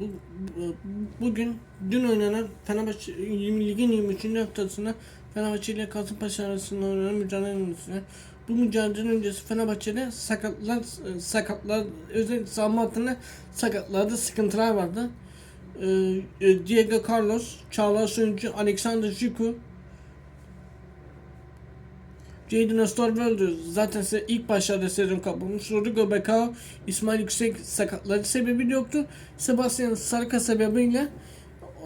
Bu, bu, bugün dün oynanan Fenerbahçe 20 ligin 23. haftasında Fenerbahçe ile Kasımpaşa arasında oynanan mücadele öncesi. Bu mücadele öncesi Fenerbahçe'de sakatlar sakatlar özellikle savunma hattında sakatlarda sıkıntılar vardı. Ee, Diego Carlos, Çağlar Söyüncü, Alexander Zico, Jadon Osterwolde zaten size ilk başlarda sezon kapılmış. Rodrigo Becao, İsmail Yüksek sakatları sebebi yoktu. Sebastian Sarka sebebiyle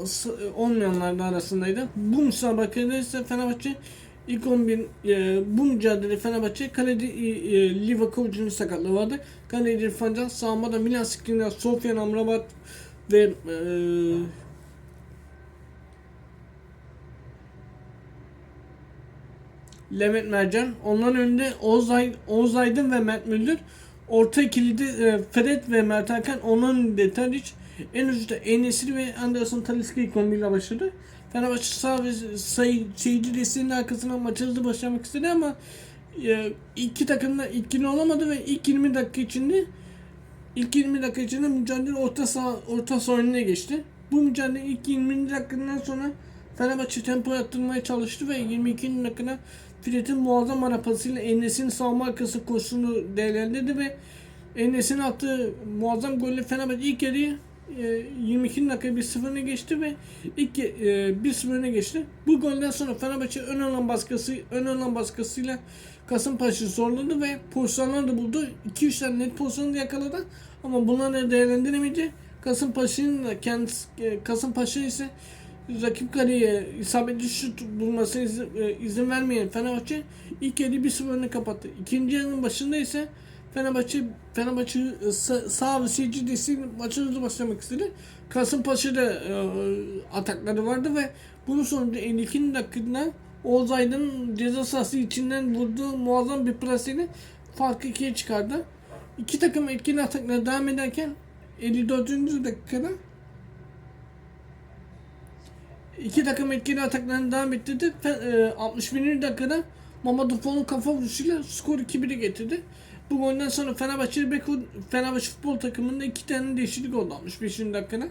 o s- olmayanlar da arasındaydı. Bu müsabakada ise Fenerbahçe ilk 11 e, bu mücadele Fenerbahçe kalede e, e, Livakovic'in sakatlığı vardı. Kalede İrfan Can, savunmada Milan Skriniar, Sofyan Amrabat ve e, Levent Mercan. Onların önünde Oğuz, Ay, Oğuz Aydın ve Mert Müldür. Orta ikilide e, Fred ve Mert Hakan. Onların önünde Tadic. En üstte Enesiri ve Anderson Talisca ilk 11 ile başladı. Fenerbahçe sağ ve sayı, seyirci desteğinin arkasından maçı hızlı başlamak istedi ama e, iki takım da etkili olamadı ve ilk 20 dakika içinde ilk 20 dakika içinde mücadele orta saha orta saha geçti. Bu mücadele ilk 20 dakikadan sonra Fenerbahçe tempo arttırmaya çalıştı ve 22. dakikada Fred'in muazzam ara pasıyla Enes'in savunma arkası koşusunu değerlendirdi ve Enes'in attığı muazzam golle Fenerbahçe ilk yarıyı e, 22 dakika bir sıfırına geçti ve ilk e, bir sıfırına geçti. Bu golden sonra Fenerbahçe ön alan baskısı ön alan baskısıyla Kasımpaşa'yı zorladı ve pozisyonlar da buldu. 2-3 tane net pozisyonu da yakaladı ama bunları değerlendiremedi. Kasımpaşa'nın da kendisi e, Kasımpaşa ise rakip kaleye isabetli şut bulmasına izin, e, izin vermeyen Fenerbahçe ilk yarı bir sıfırını kapattı. İkinci yarının başında ise Fenerbahçe Fenerbahçe e, sa- sağ ve seyirci desteği maçı hızlı başlamak istedi. Kasımpaşa'da e, atakları vardı ve bunun sonucu 52. dakikada Oğuz Aydın'ın ceza sahası içinden vurduğu muazzam bir plaseyle farkı ikiye çıkardı. İki takım etkili ataklara devam ederken 54. dakikada İki takım etkili ataklarını devam ettirdi. E, 61. dakikada Mamadou Fall'un kafa vuruşuyla skor 2-1'i getirdi. Bu golden sonra Fenerbahçe Beko Fenerbahçe futbol takımında iki tane değişiklik oldu 65. dakikada.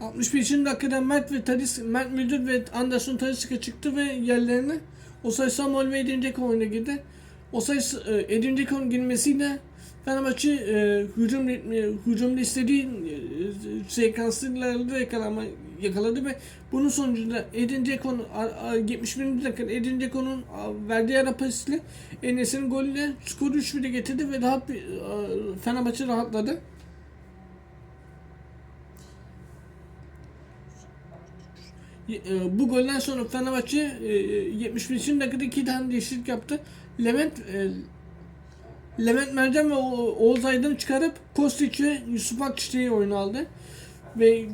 65. dakikada Mert ve Taris, Mert Müldür ve Anderson Talisca çıktı ve yerlerine Osay Samuel ve Edin Dzeko oyuna girdi. Osay e, Edin Dzeko'nun girmesiyle Fenerbahçe e, hücum ritmi, hücumda istediği e, sekanslarla yakalama, yakaladı ve bunun sonucunda Edin a- 71. dakikada Edin Dzeko'nun verdiği ara pasiyle Enes'in golüyle skoru 3-1'e getirdi ve rahat bir a, Fenerbahçe rahatladı. E, bu golden sonra Fenerbahçe e, 75. dakikada iki tane değişiklik yaptı. Levent e, Levent Mercan ve Oğuz Aydın çıkarıp Kostić ve Yusuf Akçiçek'i oyuna aldı. Ve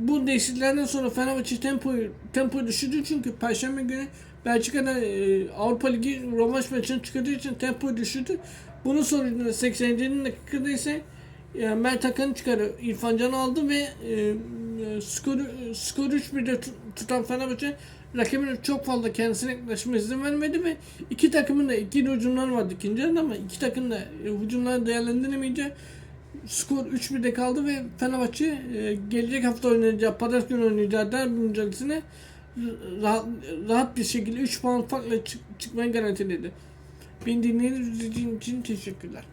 bu değişikliklerden sonra Fenerbahçe tempoyu tempoyu düşürdü çünkü Perşembe günü Belçika'da e, Avrupa Ligi rövanş maçını çıkardığı için tempoyu düşürdü. Bunun sonucunda 80. dakikada ise e, Mert Hakan'ı çıkarı İrfan Can'ı aldı ve e, e, skoru, skoru 3-1'de tut- tutan Fenerbahçe rakibine çok fazla kendisine yaklaşma izin vermedi ve iki takımın da ikili hücumlar vardı ikinci yarıda ama iki takım da e, hücumları değerlendiremeyince skor 3-1'de kaldı ve Fenerbahçe e, gelecek hafta oynayacağı, pazartesi günü oynayacağı derbi mücadelesine rahat, rahat bir şekilde 3 puan farkla çık, çıkmayı garantiledi. Beni dinlediğiniz için teşekkürler.